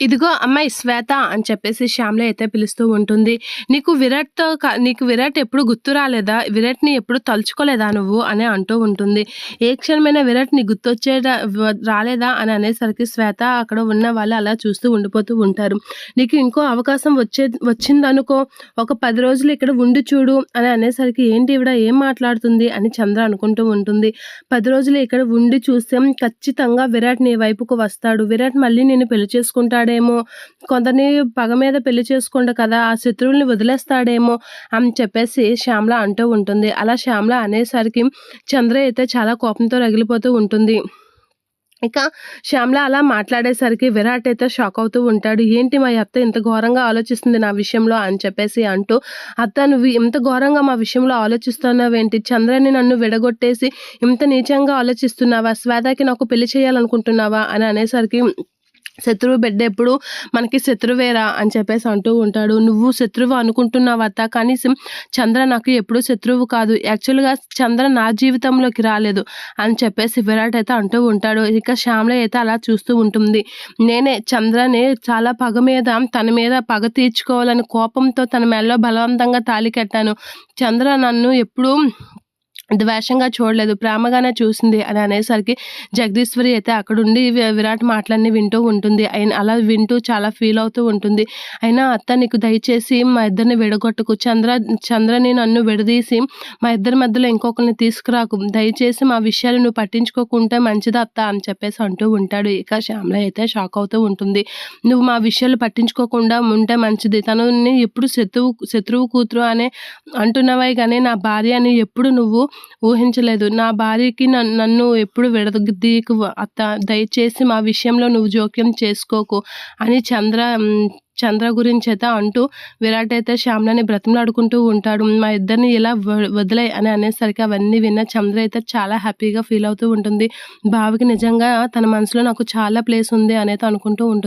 ఇదిగో అమ్మాయి శ్వేత అని చెప్పేసి శ్యామల అయితే పిలుస్తూ ఉంటుంది. నీకు విరాట్తో నీకు విరాట్ ఎప్పుడు గుర్తు రాలేదా? విరాట్ని ఎప్పుడు తలుచుకోలేదా నువ్వు? అని అంటూ ఉంటుంది. ఏ క్షణమైనా విరాట్ నీ గుర్తొచ్చే రాలేదా అని అనేసరికి శ్వేత అక్కడ ఉన్న వాళ్ళు అలా చూస్తూ ఉండిపోతూ ఉంటారు. నీకు ఇంకో అవకాశం వచ్చే వచ్చిందనుకో ఒక పది రోజులు ఇక్కడ ఉండి చూడు అని అనేసరికి ఏంటి ఇవిడ? ఏం మాట్లాడుతుంది? అని చంద్ర అనుకుంటూ ఉంటుంది. పది రోజులు ఇక్కడ ఉండి చూస్తే ఖచ్చితంగా విరాట్ నీ వైపుకు వస్తాడు. విరాట్ మళ్ళీ నేను పెళ్ళి చేసుకుంటాడేమో కొందరిని పగ మీద పెళ్ళి చేసుకుంటా కదా ఆ శత్రువుల్ని వదిలేస్తాడేమో అని చెప్పేసి శ్యామల అంటూ ఉంటుంది. అలా శ్యామల అనేసరికి చంద్ర అయితే చాలా కోపంతో రగిలిపోతూ ఉంటుంది. ఇక శ్యామల అలా మాట్లాడేసరికి విరాట్ అయితే షాక్ అవుతూ ఉంటాడు. ఏంటి మా అత్త ఇంత ఘోరంగా ఆలోచిస్తుంది నా విషయంలో? అని చెప్పేసి అంటూ అత్త నువ్వు ఇంత ఘోరంగా మా విషయంలో ఆలోచిస్తున్నావేంటి? చంద్రని నన్ను విడగొట్టేసి ఇంత నీచంగా ఆలోచిస్తున్నావా? శ్వేతకి నాకు పెళ్ళి చేయాలనుకుంటున్నావా? అని అనేసరికి శత్రువు బిడ్డ ఎప్పుడు మనకి శత్రువేరా అని చెప్పేసి అంటూ ఉంటాడు. నువ్వు శత్రువు అనుకుంటున్నావు అత్త? కనీసం చంద్ర నాకు ఎప్పుడూ శత్రువు కాదు. యాక్చువల్గా చంద్ర నా జీవితంలోకి రాలేదు అని చెప్పేసి విరాట్ అయితే అంటూ ఉంటాడు. ఇక శ్యామల అయితే అలా చూస్తూ ఉంటుంది. నేనే చంద్రని చాలా పగ మీద తన మీద పగ తీర్చుకోవాలని కోపంతో తన మెల్లో బలవంతంగా తాళి కట్టాను. చంద్ర నన్ను ఎప్పుడూ ద్వేషంగా చూడలేదు ప్రేమగానే చూసింది అని అనేసరికి జగదీశ్వరి అయితే అక్కడుండి విరాట్ మాటలన్నీ వింటూ ఉంటుంది. ఆయన అలా వింటూ చాలా ఫీల్ అవుతూ ఉంటుంది. అయినా అత్త నీకు దయచేసి మా ఇద్దరిని విడగొట్టుకు చంద్ర చంద్రని నన్ను విడదీసి మా ఇద్దరి మధ్యలో ఇంకొకరిని తీసుకురాకు. దయచేసి మా విషయాలు నువ్వు పట్టించుకోకుంటే మంచిది అత్త అని చెప్పేసి అంటూ ఉంటాడు. ఇక శ్యామల అయితే షాక్ అవుతూ ఉంటుంది. నువ్వు మా విషయాలు పట్టించుకోకుండా ఉంటే మంచిది. తనని ఎప్పుడు శత్రువు శత్రువు కూతురు అనే అంటున్నవే కానీ నా భార్య అని ఎప్పుడు నువ్వు ఊహించలేదు. నా భార్యకి నన్ను నన్ను ఎప్పుడు విడదీకు అత్త దయచేసి మా విషయంలో నువ్వు జోక్యం చేసుకోకు అని చంద్ర చంద్ర గురించి అయితే అంటూ విరాట్ అయితే శ్యామ్లని బ్రతిమలాడుకుంటూ ఉంటాడు. మా ఇద్దరిని ఇలా వ- అని అనేసరికి అవన్నీ విన్న చంద్ర అయితే చాలా హ్యాపీగా ఫీల్ అవుతూ ఉంటుంది. బావికి నిజంగా తన మనసులో నాకు చాలా ప్లేస్ ఉంది అనేది అనుకుంటూ ఉంటుంది.